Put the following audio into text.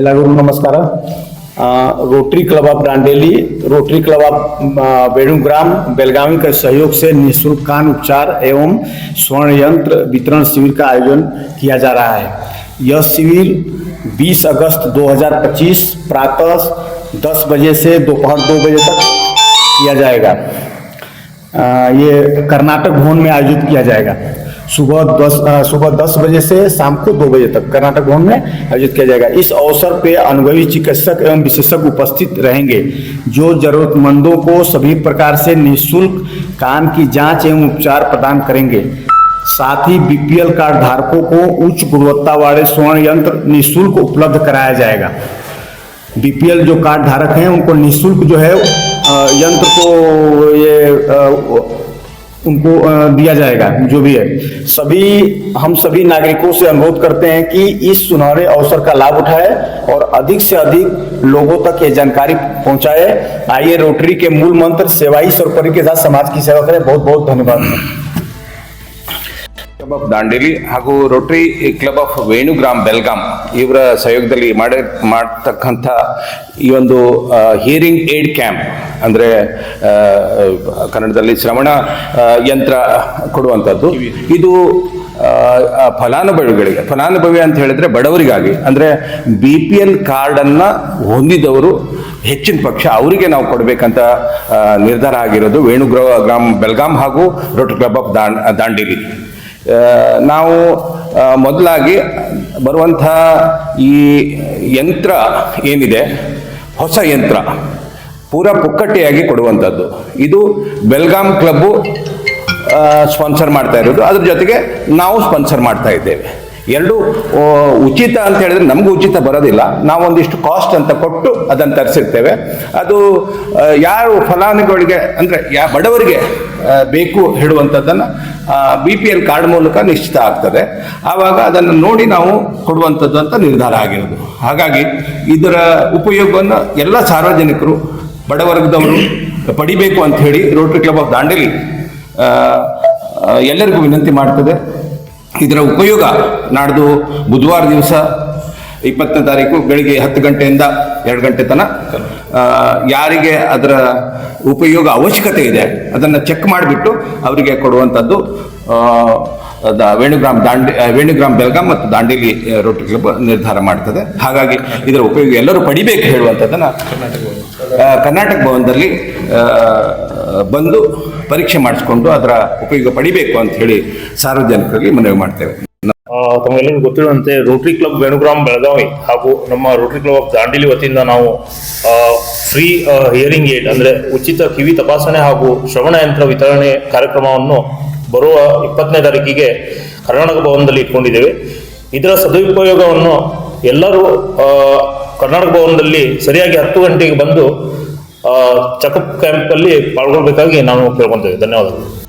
ಎಲ್ಲರಿಗೂ ನಮಸ್ಕಾರ आ, Rotary Club of Dandeli Rotary Club of आ, वेणुग्राम बेलगावी के सहयोग से निःशुल्क कान उपचार एवं स्वर्ण यंत्र वितरण शिविर का आयोजन किया जा रहा है यह शिविर 20 अगस्त 2025 प्रातः 10 बजे से दोपहर 2 बजे तक किया जाएगा आ, ये कर्नाटक भवन में आयोजित किया जाएगा। सुबह दस सुबह दस बजे से शाम को दो बजे तक कर्नाटक भवन में आयोजित किया जाएगा। इस अवसर पे अनुभवी चिकित्सक एवं विशेषज्ञ उपस्थित रहेंगे, जो जरूरतमंदों को सभी प्रकार से निःशुल्क कान की जाँच एवं उपचार प्रदान करेंगे। साथ ही बीपीएल कार्ड धारकों को उच्च गुणवत्ता वाले स्वर्ण यंत्र निःशुल्क उपलब्ध कराया जाएगा। बीपीएल जो कार्ड धारक हैं, उनको निःशुल्क जो है यंत्र को ये उनको दिया जाएगा, जो भी है। सभी, हम सभी नागरिकों से अनुरोध करते हैं कि इस सुनहरे अवसर का लाभ उठाए और अधिक से अधिक लोगों तक ये जानकारी पहुँचाए। आइए रोटरी के मूल मंत्र सेवाई सर्वपरि के साथ समाज की सेवा करें। बहुत बहुत धन्यवाद। ಕ್ಲಬ್ ಆಫ್ ದಾಂಡೇಲಿ ಹಾಗೂ rotary club of Venugram Belgaum ಇವರ ಸಹಯೋಗದಲ್ಲಿ ಮಾಡಿ, ಮಾಡ್ತಕ್ಕಂಥ ಈ ಒಂದು ಹಿಯರಿಂಗ್ ಏಡ್ ಕ್ಯಾಂಪ್ ಅಂದರೆ ಕನ್ನಡದಲ್ಲಿ ಶ್ರವಣ ಯಂತ್ರ ಕೊಡುವಂಥದ್ದು. ಇದು ಫಲಾನುಭವಿಗಳಿಗೆ, ಫಲಾನುಭವಿ ಅಂತ ಹೇಳಿದ್ರೆ ಬಡವರಿಗಾಗಿ, ಅಂದರೆ ಬಿ ಪಿ ಎಲ್ ಕಾರ್ಡನ್ನು ಹೊಂದಿದವರು ಹೆಚ್ಚಿನ ಪಕ್ಷ ಅವರಿಗೆ ನಾವು ಕೊಡಬೇಕಂತ ನಿರ್ಧಾರ ಆಗಿರೋದು ವೇಣುಗ್ರ ಗ್ರಾಮ್ ಬೆಲ್ಗಾಮ್ ಹಾಗೂ ರೋಟರಿ ಕ್ಲಬ್ ಆಫ್ ದಾಂಡ್, ದಾಂಡೇಲಿ. ನಾವು ಮೊದಲಾಗಿ ಬರುವಂಥ ಈ ಯಂತ್ರ ಏನಿದೆ? ಹೊಸ ಯಂತ್ರ. ಪೂರ ಪುಕ್ಕಟ್ಟೆಯಾಗಿ ಕೊಡುವಂಥದ್ದು. ಇದು ಬೆಲ್ಗಾಮ್ ಕ್ಲಬ್ಬು ಸ್ಪಾನ್ಸರ್ ಮಾಡ್ತಾ ಇರೋದು. ಅದ್ರ ಜೊತೆಗೆ ನಾವು ಸ್ಪಾನ್ಸರ್ ಮಾಡ್ತಾ ಇದ್ದೇವೆ. ಎರಡು ಉಚಿತ ಅಂತ ಹೇಳಿದ್ರೆ ನಮಗೂ ಉಚಿತ ಬರೋದಿಲ್ಲ. ನಾವೊಂದಿಷ್ಟು ಕಾಸ್ಟ್ ಅಂತ ಕೊಟ್ಟು ಅದನ್ನು ತರಿಸಿರ್ತೇವೆ. ಅದು ಯಾರು ಫಲಾನುಭವಿಗಳಿಗೆ ಅಂದರೆ ಯಾ ಬಡವರಿಗೆ ಬೇಕು ಹೇಳುವಂಥದ್ದನ್ನು ಬಿ ಪಿ ಎಲ್ ಕಾರ್ಡ್ ಮೂಲಕ ನಿಶ್ಚಿತ ಆಗ್ತದೆ. ಆವಾಗ ಅದನ್ನು ನೋಡಿ ನಾವು ಕೊಡುವಂಥದ್ದು ಅಂತ ನಿರ್ಧಾರ ಆಗಿರೋದು. ಹಾಗಾಗಿ ಇದರ ಉಪಯೋಗವನ್ನು ಎಲ್ಲ ಸಾರ್ವಜನಿಕರು ಬಡವರ್ಗದವರು ಪಡಿಬೇಕು ಅಂತ ಹೇಳಿ ರೋಟರಿ ಕ್ಲಬ್ ಆಫ್ ದಾಂಡೇಲಿ ಎಲ್ಲರಿಗೂ ವಿನಂತಿ ಮಾಡ್ತದೆ. ಇದರ ಉಪಯೋಗ ನಾಡ್ದು ಬುಧವಾರ ದಿವಸ ಇಪ್ಪತ್ತನೇ ತಾರೀಕು ಬೆಳಿಗ್ಗೆ ಹತ್ತು ಗಂಟೆಯಿಂದ ಎರಡು ಗಂಟೆ ತನಕ ಯಾರಿಗೆ ಅದರ ಉಪಯೋಗ ಅವಶ್ಯಕತೆ ಇದೆ ಅದನ್ನು ಚೆಕ್ ಮಾಡಿಬಿಟ್ಟು ಅವರಿಗೆ ಕೊಡುವಂಥದ್ದು ದ- ವೇಣುಗ್ರಾಮ್ ದಾಂಡಿ ವೇಣುಗ್ರಾಮ್ ಬೆಲ್ಗಾಮ್ ಮತ್ತು ದಾಂಡೇಲಿ ರೋಟರಿ ಕ್ಲಬ್ ನಿರ್ಧಾರ ಮಾಡ್ತದೆ. ಹಾಗಾಗಿ ಇದರ ಉಪಯೋಗ ಎಲ್ಲರೂ ಪಡಿಬೇಕು ಹೇಳುವಂಥದ್ದನ್ನು ಕರ್ನಾಟಕ ಭವನದಲ್ಲಿ ಬಂದು ಪರೀಕ್ಷೆ ಮಾಡಿಸ್ಕೊಂಡು ಅದರ ಉಪಯೋಗ ಪಡಿಬೇಕು ಅಂತ ಹೇಳಿ ಸಾರ್ವಜನಿಕರಲ್ಲಿ ಮನವಿ ಮಾಡ್ತೇವೆ. ತಮಗೆಲ್ಲರಿಗೂ ಗೊತ್ತಿರುವಂತೆ ರೋಟರಿ ಕ್ಲಬ್ ವೇಣುಗ್ರಾಮ್ ಬೆಳಗಾವಿ ಹಾಗೂ ನಮ್ಮ ರೋಟರಿ ಕ್ಲಬ್ ಆಫ್ ದಾಂಡೇಲಿ ವತಿಯಿಂದ ನಾವು ಫ್ರೀ ಹಿಯರಿಂಗ್ ಏಡ್ ಅಂದರೆ ಉಚಿತ ಕಿವಿ ತಪಾಸಣೆ ಹಾಗೂ ಶ್ರವಣ ಯಂತ್ರ ವಿತರಣೆ ಕಾರ್ಯಕ್ರಮವನ್ನು ಬರುವ ಇಪ್ಪತ್ತನೇ ತಾರೀಕಿಗೆ ಕರ್ನಾಟಕ ಭವನದಲ್ಲಿ ಇಟ್ಕೊಂಡಿದ್ದೇವೆ. ಇದರ ಸದುಪಯೋಗವನ್ನು ಎಲ್ಲರೂ ಕರ್ನಾಟಕ ಭವನದಲ್ಲಿ ಸರಿಯಾಗಿ ಹತ್ತು ಗಂಟೆಗೆ ಬಂದು ಚೆಕಪ್ ಕ್ಯಾಂಪಲ್ಲಿ ಪಾಲ್ಗೊಳ್ಬೇಕಾಗಿ ನಾನು ಕೇಳ್ಕೊತೇವೆ. ಧನ್ಯವಾದಗಳು.